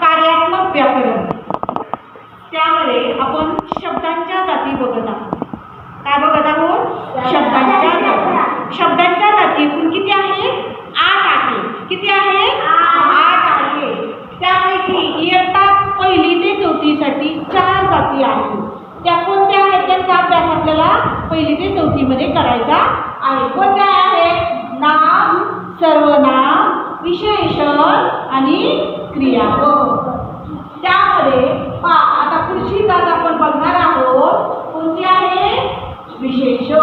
कार्यात्मक व्याकरण. त्यामध्ये आपण शब्दांच्या जाती बघत आहोत. काय बघत आहोत? शब्दांच्या जाती. शब्दांच्या जाती एकूण किती आहे? आठ आहे. किती आहे? आठ आहे. त्यापैकी इयत्ता पहिली ते चौथीसाठी चार जाती आहेत. त्या कोणत्या आहेत? त्यांचा अभ्यास आपल्याला पहिली ते चौथीमध्ये करायचा आहे. कोणत्या आहेत? नाम सर्वनाम विशेषण आणि क्रियापद त्यामध्ये पा आता पुढची जात आपण बघणार आहोत. कोणती आहे? विशेषण.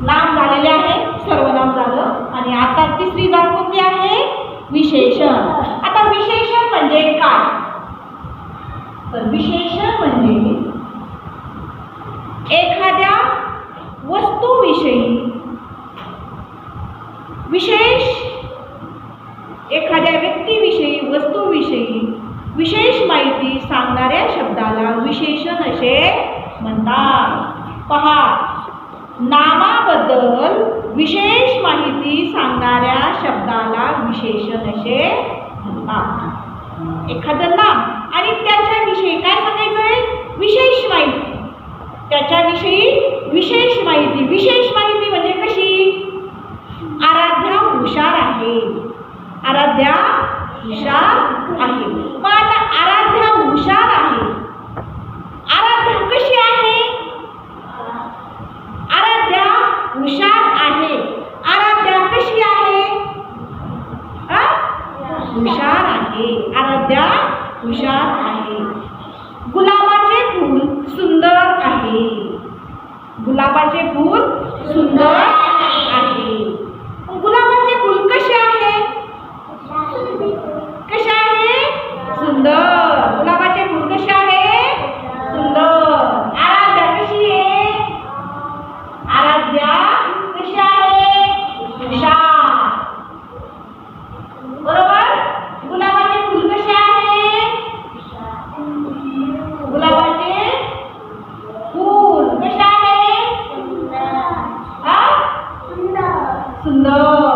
नाम झालेले आहे सर्वनाम झालं. आणि आता तिसरी जात कोणती आहे? विशेषण. आता विशेषण म्हणजे काय? तर विशेषण म्हणजे एखाद्या वस्तूविषयी. विशेष एखाद्या व्यक्तीविषयी वस्तूविषयी विशेष माहिती सांगणाऱ्या शब्दाला विशेषण असे म्हणतात. पहा नामाबद्दल विशेष माहिती सांगणाऱ्या शब्दाला विशेषण असे म्हणतात. एखादं नाम आणि त्याच्याविषयी काय सांगायचं आहे विशेष माहिती. त्याच्याविषयी विशेष माहिती विशेष 是的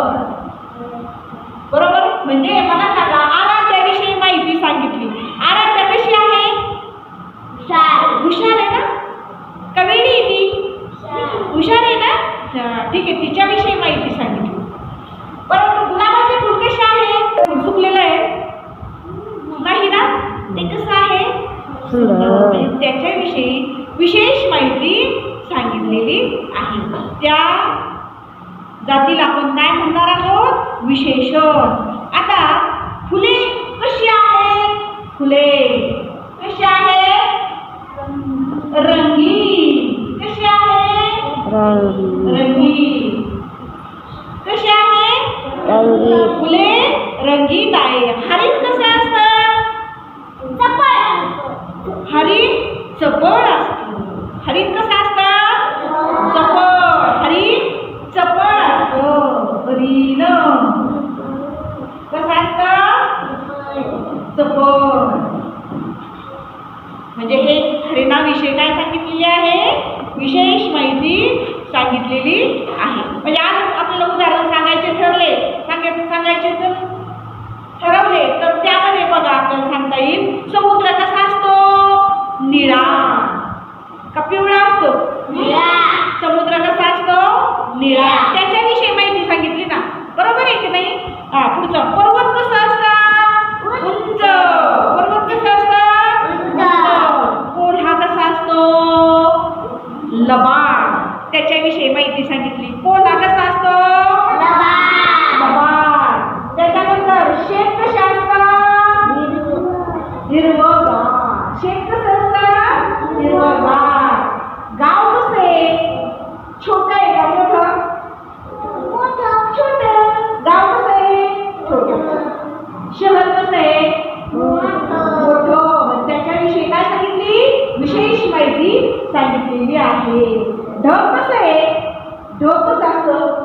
फुले रंगीत आहे हरित कसं असतं? हरित चपळ असतं. हरित कसं असतं? चपळ. हरित चपळ असतं. हरिण कसं असतं? चपळ. म्हणजे हे हरिणाविषयी काय सांगितलेली आहे? विशेष माहिती सांगितलेली आहे म्हणजे आज आपल्याला उदाहरण सांगायचे ठरले सांगायचे सांगायचे तर ठरवले तर त्यामध्ये बघा आपल्याला सांगता सांगितलेली आहे. ढग कसं आहे? ढग कसं असतं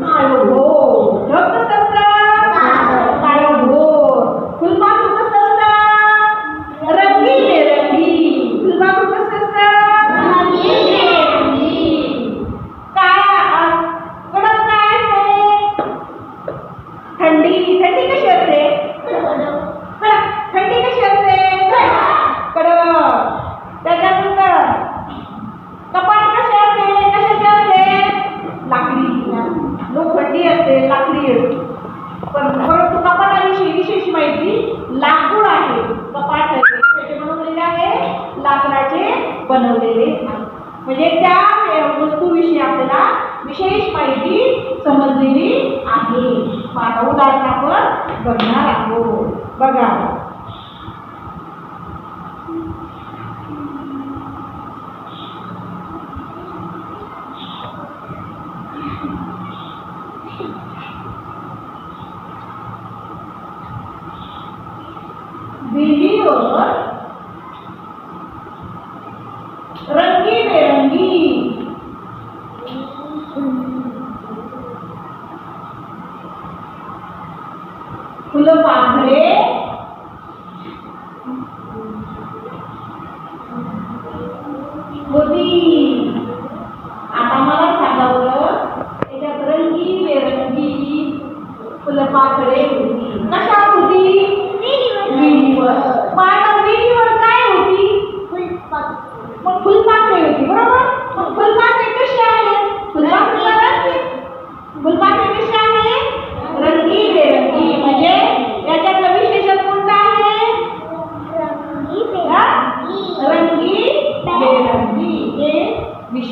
काळोभोर ढग कसं असतं काळोभोर फुलपाखरू कसं असतं रंगीन आहे रंगीन फुलपाखरू कसं असतं बनवलेले आहे म्हणजे त्या अ, वस्तूविषयी आपल्याला विशेष माहिती समजलेली आहे मग आता उदाहरण आपण बघणार. आहोत हो. बघा. दिल्लीवर পাথরে গতি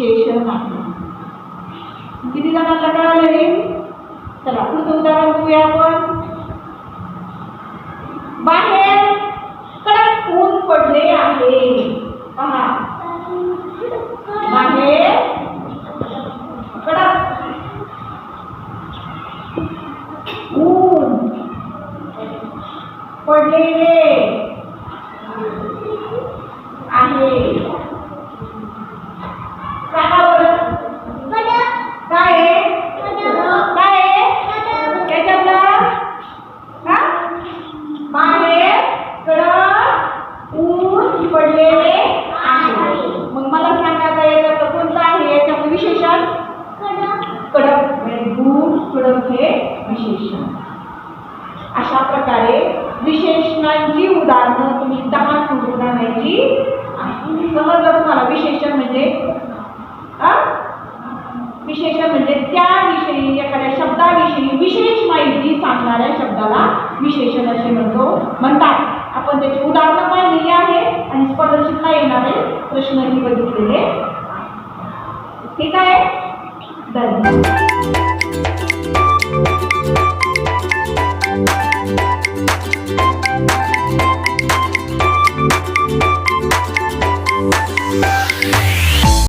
विशेषण आहे. किती जणांना कळालं हे? चला पुढचं उदाहरण बघूया आपण. बाहेर कडक ऊन पडले आहे. पहा. बाहेर कडक ऊन पडलेले आहे सांगा बरं काय आहे काय आहे याच्यातलं हा बाहेर कडक ऊन पडलेले आहे मग मला सांगा आता याच्यातलं कोणतं आहे याच्यातलं विशेषण कडक म्हणजे गुण कडक हे विशेषण अशा प्रकारे विशेषणांची उदाहरणं तुम्ही दहा सोडून आणायची. आहेत. तुम्हाला विशेषण म्हणजे विशेषण म्हणजे त्याविषयी एखाद्या शब्दाविषयी विशेष माहिती सांगणाऱ्या शब्दाला विशेषण असे म्हणतो म्हणतात. आपण त्याची उदाहरणं पाहिलेली आहे आणि स्कॉलरशिपला येणारे प्रश्नही बघितलेले ठीक आहे? धन्यवाद.